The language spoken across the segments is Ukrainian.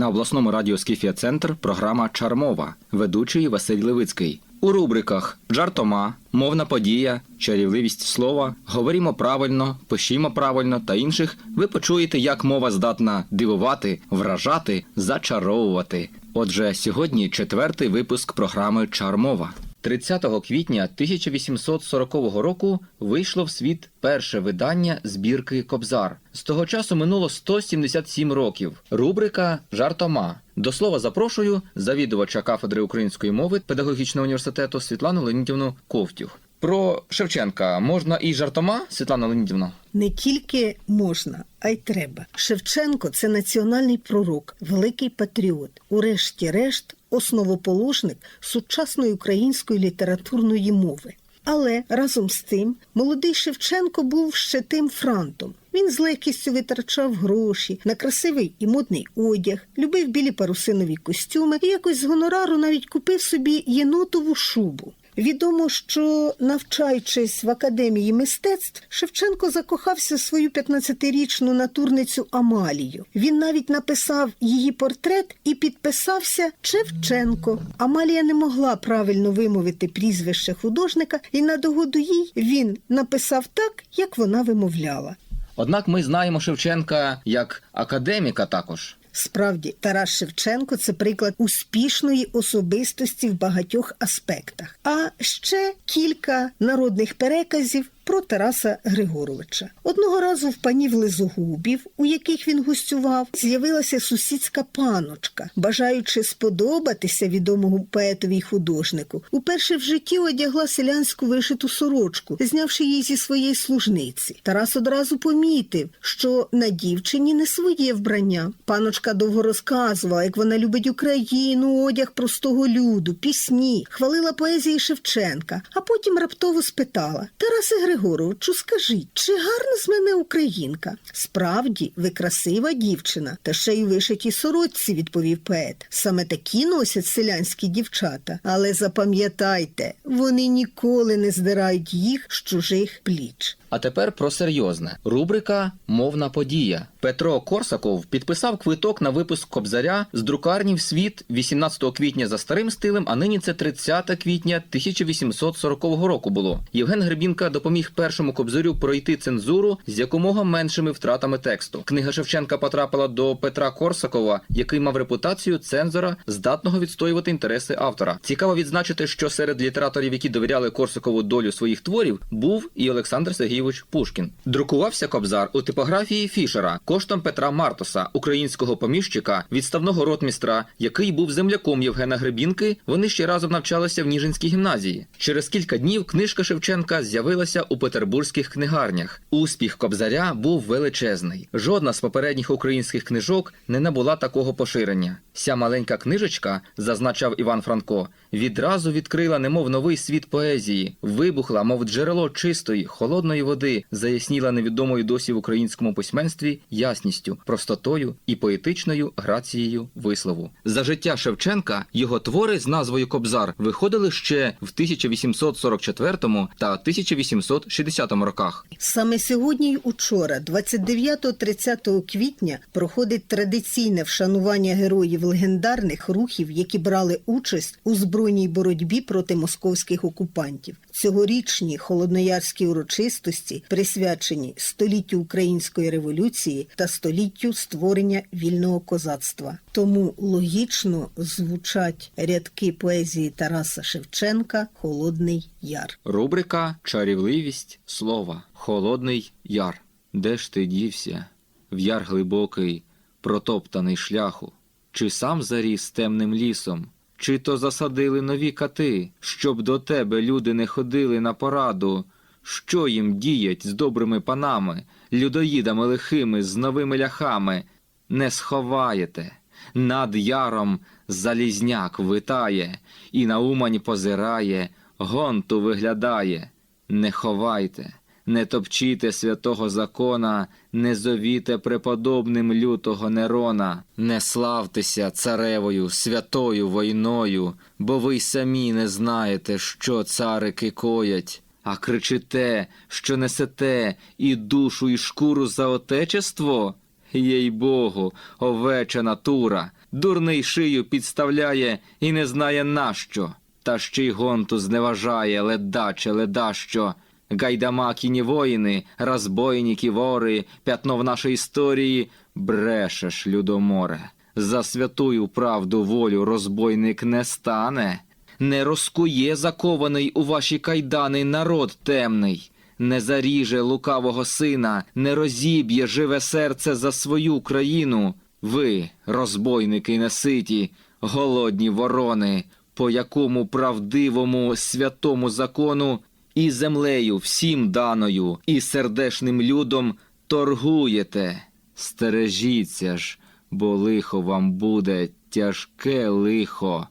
На обласному радіо Скіфія Центр програма Чармова, ведучий Василь Левицький. У рубриках Жартома, мовна подія, чарівливість слова, говоримо правильно, пишімо правильно та інших. Ви почуєте, як мова здатна дивувати, вражати, зачаровувати. Отже, сьогодні четвертий випуск програми Чармова. 30 квітня 1840 року вийшло в світ перше видання збірки Кобзар. З того часу минуло 177 років. Рубрика Жартома. До слова запрошую завідувача кафедри української мови педагогічного університету Світлану Леонідівну Ковтюх. Про Шевченка можна і жартома, Світлана Леонідівна? Не тільки можна, а й треба. Шевченко це національний пророк, великий патріот, урешті-решт, основоположник сучасної української літературної мови. Але разом з тим молодий Шевченко був ще тим франтом. Він з легкістю витрачав гроші на красивий і модний одяг, любив білі парусинові костюми і якось з гонорару навіть купив собі єнотову шубу. Відомо, що навчаючись в академії мистецтв, Шевченко закохався в свою 15-річну натурницю Амалію. Він навіть написав її портрет і підписався Шевченко. Амалія не могла правильно вимовити прізвище художника, і на догоду їй він написав так, як вона вимовляла. Однак ми знаємо Шевченка як академіка також. Справді, Тарас Шевченко це приклад успішної особистості в багатьох аспектах. А ще кілька народних переказів про Тараса Григоровича. Одного разу в панів Лизогубів, у яких він гостював, з'явилася сусідська паночка, бажаючи сподобатися відомому поетові й художнику. Уперше в житті одягла селянську вишиту сорочку, знявши її зі своєї служниці. Тарас одразу помітив, що на дівчині не своє вбрання. Паночка довго розказувала, як вона любить Україну, одяг простого люду, пісні, хвалила поезії Шевченка, а потім раптово спитала Тарасе Григоровичу, скажіть, чи гарна з мене українка? Справді, ви красива дівчина, та ще й у вишитій сорочці, відповів поет. Саме такі носять селянські дівчата. Але запам'ятайте, вони ніколи не здирають їх з чужих пліч. А тепер про серйозне. Рубрика Мовна подія. Петро Корсаков підписав квиток на випуск Кобзаря з друкарні в світ 18 квітня за старим стилем, а нині це 30 квітня 1840 року було. Євген Гребінка допоміг першому кобзарю пройти цензуру з якомога меншими втратами тексту. Книга Шевченка потрапила до Петра Корсакова, який мав репутацію цензора, здатного відстоювати інтереси автора. Цікаво відзначити, що серед літераторів, які довіряли Корсакову долю своїх творів, був і Олександр Сергійович Пушкін. Друкувався Кобзар у типографії Фішера коштом Петра Мартоса, українського поміщика, відставного ротмістра, який був земляком Євгена Гребінки. Вони ще разом навчалися в Ніжинській гімназії. Через кілька днів книжка Шевченка з'явилася у петербурзьких книгарнях. Успіх Кобзаря був величезний. Жодна з попередніх українських книжок не набула такого поширення. Ця маленька книжечка, зазначав Іван Франко, відразу відкрила немов новий світ поезії, вибухла, мов джерело чистої, холодної води, заясніла невідомою досі в українському письменстві ясністю, простотою і поетичною грацією вислову. За життя Шевченка його твори з назвою Кобзар виходили ще в 1844 та 1860 роках. Саме сьогодні й учора, 29-30 квітня, проходить традиційне вшанування героїв легендарних рухів, які брали участь у збройній боротьбі проти московських окупантів. Цьогорічні холодноярські урочистості присвячені століттю української революції та століттю створення вільного козацтва. Тому логічно звучать рядки поезії Тараса Шевченка Холодний Яр. Рубрика Чарівливість слова. Холодний яр. Де ж ти дівся? В яр глибокий, протоптаний шляху. Чи сам заріс темним лісом? Чи то засадили нові кати, щоб до тебе люди не ходили на пораду? Що їм діять з добрими панами, людоїдами лихими, з новими ляхами? Не сховаєте. Над яром залізняк витає, і на умань позирає, гонту виглядає. Не ховайте, не топчіте святого закона, не зовіте преподобним лютого Нерона, не славтеся царевою святою войною, бо ви й самі не знаєте, що царики коять. А кричите, що несете і душу, і шкуру за отечество? Їй богу, овеча натура. Дурний шию підставляє і не знає нащо. Та ще й гонту зневажає, ледаче, ледащо. Гайдамакіні воїни, розбойники, вори, п'ятно в нашій історії, брешеш, людоморе. За святую правду волю розбойник не стане, не розкує закований у ваші кайдани народ темний, не заріже лукавого сина, не розіб'є живе серце за свою країну. Ви, розбойники неситі, голодні ворони, по якому правдивому святому закону і землею всім даною, і сердешним людом торгуєте. Стережіться ж, бо лихо вам буде тяжке лихо.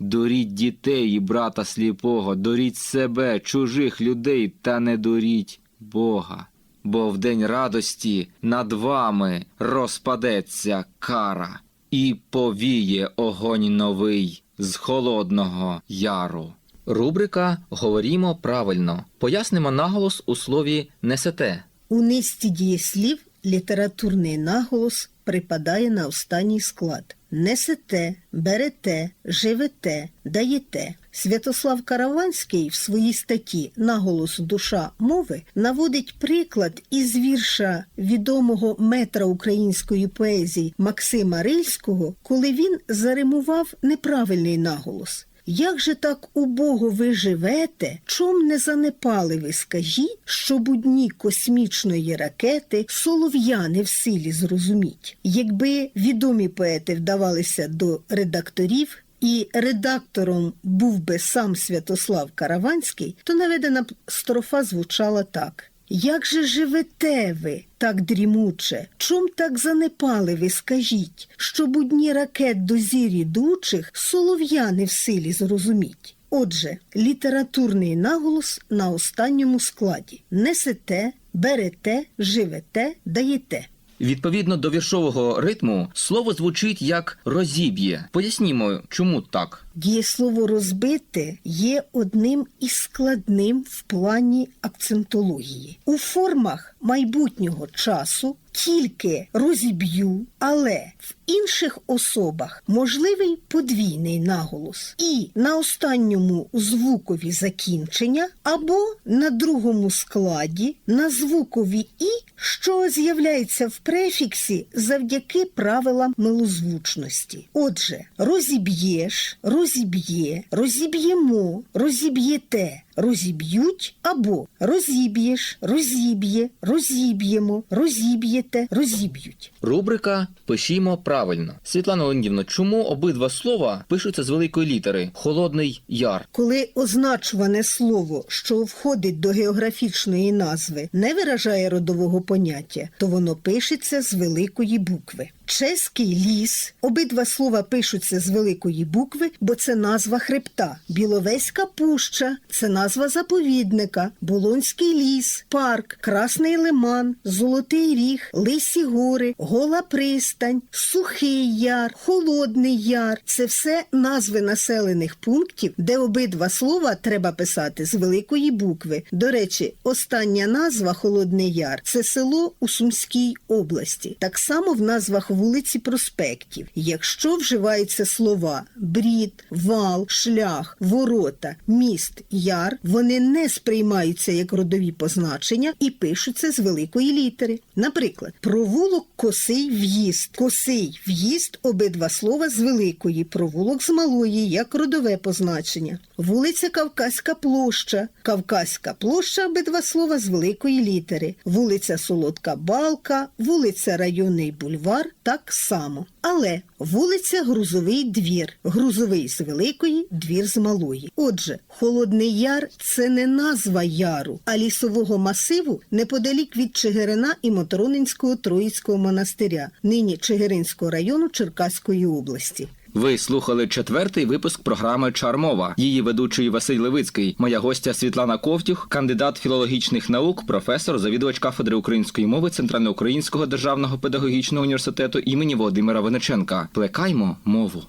Дуріть дітей і брата сліпого, дуріть себе, чужих людей, та не дуріть Бога. Бо в день радості над вами розпадеться кара, і повіє огонь новий з холодного яру. Рубрика Говорімо правильно. Пояснимо наголос у слові несете. У низці дієслів літературний наголос припадає на останній склад. Несете, берете, живете, даєте. Святослав Караванський в своїй статті Наголос душа мови наводить приклад із вірша відомого метра української поезії Максима Рильського, коли він заримував неправильний наголос. Як же так убого ви живете? Чом не занепали ви, скажіть, щоб у дні космічної ракети солов'я не в силі зрозуміть? Якби відомі поети вдавалися до редакторів, і редактором був би сам Святослав Караванський, то наведена строфа звучала так. Як же живете ви так дрімуче? Чом так занепали ви, скажіть, щоб у дні ракет до зір ідучих солов'я в силі зрозуміть? Отже, літературний наголос на останньому складі: несете, берете, живете, даєте. Відповідно до віршового ритму, слово звучить як розіб'є. Пояснімо, чому так. Дієслово розбите є одним із складним в плані акцентології. У формах майбутнього часу тільки розіб'ю, але в інших особах можливий подвійний наголос. І на останньому звукові закінчення або на другому складі на звукові і, що з'являється в префіксі завдяки правилам милозвучності. Отже, розіб'єш, розіб'є, розіб'ємо, розіб'єте, розіб'ють або розіб'єш, розіб'є, розіб'ємо, розіб'єте, розіб'ють. Рубрика Пишімо правильно. Світлана Леонідівна, чому обидва слова пишуться з великої літери Холодний Яр? Коли означуване слово, що входить до географічної назви, не виражає родового поняття, то воно пишеться з великої букви. Чеський ліс обидва слова пишуться з великої букви, бо це назва хребта. Біловеська пуща це назва заповідника, Болонський ліс, парк, Красний лиман, Золотий ріг, Лисі гори, Гола пристань, Сухий яр, Холодний яр це все назви населених пунктів, де обидва слова треба писати з великої букви. До речі, остання назва Холодний Яр це село у Сумській області. Так само в назвах вулиці проспектів. Якщо вживаються слова брід, вал, шлях, ворота, міст, яр, вони не сприймаються як родові позначення і пишуться з великої літери. Наприклад, провулок косий в'їзд. Косий в'їзд обидва слова з великої, провулок з малої, як родове позначення. Вулиця Кавказька площа. Кавказька площа обидва слова з великої літери. Вулиця Солодка Балка, вулиця Районний бульвар так само. Але вулиця Грузовий двір. Грузовий з великої, двір з малої. Отже, Холодний Яр це не назва яру, а лісового масиву неподалік від Чигирина і Моторонинського Троїцького монастиря, нині Чигиринського району Черкаської області. Ви слухали четвертий випуск програми Чармова. Її ведучий Василь Левицький. Моя гостя Світлана Ковтюх, кандидат філологічних наук, професор, завідувач кафедри української мови Центральноукраїнського державного педагогічного університету імені Володимира Вениченка. Плекаймо мову.